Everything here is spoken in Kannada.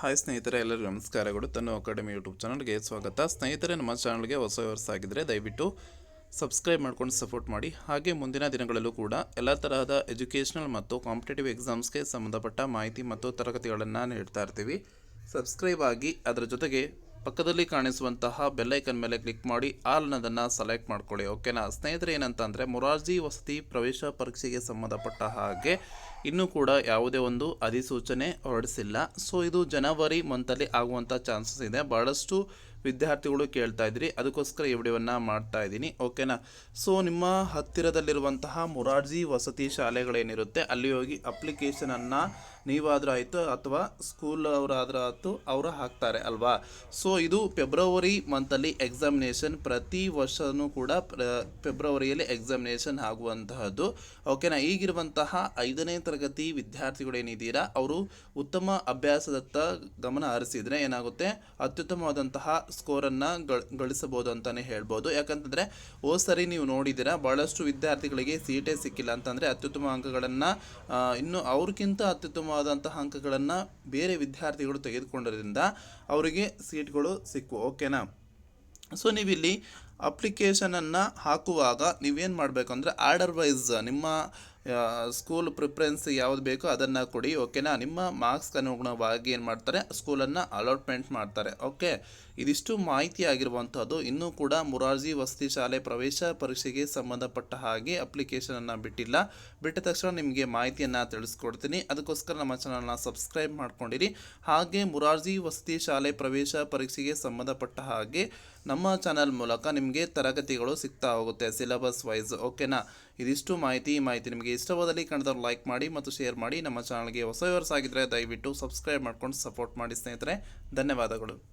ಹಾಯ್ ಸ್ನೇಹಿತರೆ, ಎಲ್ಲರಿಗೂ ನಮಸ್ಕಾರಗಳು ತನ್ನ ಅಕಾಡೆಮಿ ಯೂಟ್ಯೂಬ್ ಚಾನಲ್ಗೆ ಸ್ವಾಗತ. ಸ್ನೇಹಿತರೆ, ನಮ್ಮ ಚಾನಲ್ಗೆ ಹೊಸ ಆಗಿದ್ದರೆ ದಯವಿಟ್ಟು ಸಬ್ಸ್ಕ್ರೈಬ್ ಮಾಡ್ಕೊಂಡು ಸಪೋರ್ಟ್ ಮಾಡಿ. ಹಾಗೆ ಮುಂದಿನ ದಿನಗಳಲ್ಲೂ ಕೂಡ ಎಲ್ಲ ತರಹದ ಎಜುಕೇಷನಲ್ ಮತ್ತು ಕಾಂಪಿಟೇಟಿವ್ ಎಕ್ಸಾಮ್ಸ್ಗೆ ಸಂಬಂಧಪಟ್ಟ ಮಾಹಿತಿ ಮತ್ತು ತರಗತಿಗಳನ್ನು ನೀಡ್ತಾ ಇರ್ತೀವಿ. ಸಬ್ಸ್ಕ್ರೈಬ್ ಆಗಿ ಅದರ ಜೊತೆಗೆ ಪಕ್ಕದಲ್ಲಿ ಕಾಣಿಸುವಂತಹ ಬೆಲ್ಲೈಕನ್ ಮೇಲೆ ಕ್ಲಿಕ್ ಮಾಡಿ ಆಲ್ ಅನ್ನೋದನ್ನು ಸೆಲೆಕ್ಟ್ ಮಾಡ್ಕೊಳ್ಳಿ, ಓಕೆನಾ? ಸ್ನೇಹಿತರೆ ಏನಂತ ಅಂದರೆ ಮೊರಾರ್ಜಿ ವಸತಿ ಪ್ರವೇಶ ಪರೀಕ್ಷೆಗೆ ಸಂಬಂಧಪಟ್ಟ ಹಾಗೆ ಇನ್ನೂ ಕೂಡ ಯಾವುದೇ ಒಂದು ಅಧಿಸೂಚನೆ ಹೊರಡಿಸಿಲ್ಲ. ಸೊ ಇದು ಜನವರಿ ಮಂತಲ್ಲಿ ಆಗುವಂಥ ಚಾನ್ಸಸ್ ಇದೆ. ಭಾಳಷ್ಟು ವಿದ್ಯಾರ್ಥಿಗಳು ಕೇಳ್ತಾ ಇದ್ರಿ. ಅದಕ್ಕೋಸ್ಕರ ಈ ವಿಡಿಯೋವನ್ನು ಮಾಡ್ತಾ ಇದ್ದೀನಿ. ಓಕೆನಾ? ಸೊ ನಿಮ್ಮ ಹತ್ತಿರದಲ್ಲಿರುವಂತಹ ಮೊರಾರ್ಜಿ ವಸತಿ ಶಾಲೆಗಳೇನಿರುತ್ತೆ, ಅಲ್ಲಿ ಹೋಗಿ ಅಪ್ಲಿಕೇಶನನ್ನು ನೀವಾದರೂ ಆಯಿತು ಅಥವಾ ಸ್ಕೂಲ್ ಅವರಾದ್ರೂ ಆಯಿತು, ಅವರು ಹಾಕ್ತಾರೆ ಅಲ್ವಾ? ಸೊ ಇದು ಫೆಬ್ರವರಿ ಮಂತಲ್ಲಿ ಎಕ್ಸಾಮಿನೇಷನ್ ಪ್ರತಿ ವರ್ಷವೂ ಕೂಡ ಫೆಬ್ರವರಿಯಲ್ಲಿ ಎಕ್ಸಾಮಿನೇಷನ್ ಆಗುವಂತಹದ್ದು. ಓಕೆನಾ? ಈಗಿರುವಂತಹ ಐದನೇ ತರಗತಿ ವಿದ್ಯಾರ್ಥಿಗಳೇನಿದ್ದೀರಾ, ಅವರು ಉತ್ತಮ ಅಭ್ಯಾಸದತ್ತ ಗಮನ ಹರಿಸಿದರೆ ಏನಾಗುತ್ತೆ? ಅತ್ಯುತ್ತಮವಾದಂತಹ ಸ್ಕೋರನ್ನು ಗಳ, ಗಳಿಸಬಹುದು ಅಂತಲೇ ಹೇಳ್ಬೋದು. ಯಾಕಂತಂದರೆ, ಓ ಸರಿ ನೀವು ನೋಡಿದ್ದೀರಾ ಭಾಳಷ್ಟು ವಿದ್ಯಾರ್ಥಿಗಳಿಗೆ ಸೀಟೇ ಸಿಕ್ಕಿಲ್ಲ ಅಂತಂದರೆ ಅತ್ಯುತ್ತಮ ಅಂಕಗಳನ್ನು ಇನ್ನು ಅವ್ರಿಗಿಂತ ಅತ್ಯುತ್ತಮವಾದಂತಹ ಅಂಕಗಳನ್ನು ಬೇರೆ ವಿದ್ಯಾರ್ಥಿಗಳು ತೆಗೆದುಕೊಂಡಿರೋದ್ರಿಂದ ಅವರಿಗೆ ಸೀಟ್ಗಳು ಸಿಕ್ಕು, ಓಕೆನಾ? ಸೊ, ನೀವಿಲ್ಲಿ ಅಪ್ಲಿಕೇಶನನ್ನು ಹಾಕುವಾಗ ನೀವೇನು ಮಾಡಬೇಕು ಅಂದರೆ ಆರ್ಡರ್ ವೈಸ್ ನಿಮ್ಮ ಸ್ಕೂಲ್ ಪ್ರಿಫರೆನ್ಸ್ ಯಾವ್ದು ಬೇಕೋ ಅದನ್ನು ಕೊಡಿ ಓಕೆನಾ ನಿಮ್ಮ ಮಾರ್ಕ್ಸ್ಗೆ ಅನುಗುಣವಾಗಿ ಏನು ಮಾಡ್ತಾರೆ? ಸ್ಕೂಲನ್ನು ಅಲಾಟ್ಮೆಂಟ್ ಮಾಡ್ತಾರೆ ಓಕೆ ಇದಿಷ್ಟು ಮಾಹಿತಿ ಆಗಿರುವಂಥದ್ದು ಇನ್ನೂ ಕೂಡ ಮುರಾರ್ಜಿ ವಸತಿ ಶಾಲೆ ಪ್ರವೇಶ ಪರೀಕ್ಷೆಗೆ ಸಂಬಂಧಪಟ್ಟ ಹಾಗೆ ಅಪ್ಲಿಕೇಶನನ್ನು ಬಿಟ್ಟಿಲ್ಲ. ಬಿಟ್ಟ ತಕ್ಷಣ ನಿಮಗೆ ಮಾಹಿತಿಯನ್ನು ತಿಳಿಸ್ಕೊಡ್ತೀನಿ. ಅದಕ್ಕೋಸ್ಕರ ನಮ್ಮ ಚಾನಲ್ನ ಸಬ್ಸ್ಕ್ರೈಬ್ ಮಾಡ್ಕೊಂಡಿರಿ. ಹಾಗೆ ಮುರಾರ್ಜಿ ವಸತಿ ಶಾಲೆ ಪ್ರವೇಶ ಪರೀಕ್ಷೆಗೆ ಸಂಬಂಧಪಟ್ಟ ಹಾಗೆ ನಮ್ಮ ಚಾನಲ್ ಮೂಲಕ ನಿಮಗೆ ತರಗತಿಗಳು ಸಿಗ್ತಾ ಹೋಗುತ್ತೆ ಸಿಲೆಬಸ್ ವೈಸ್, ಓಕೆನಾ? ಇದಿಷ್ಟು ಮಾಹಿತಿ, ಈ ಮಾಹಿತಿ ನಿಮಗೆ ಇಷ್ಟವಾದಲ್ಲಿ ಕಂಡದವ್ರು ಲೈಕ್ ಮಾಡಿ ಮತ್ತು ಶೇರ್ ಮಾಡಿ ನಮ್ಮ ಚಾನಲ್ಗೆ ಹೊಸ ವ್ಯವರ್ಸ್ ಆಗಿದ್ದರೆ ದಯವಿಟ್ಟು ಸಬ್ಸ್ಕ್ರೈಬ್ ಮಾಡ್ಕೊಂಡು ಸಪೋರ್ಟ್ ಮಾಡಿ ಸ್ನೇಹಿತರೆ, ಧನ್ಯವಾದಗಳು.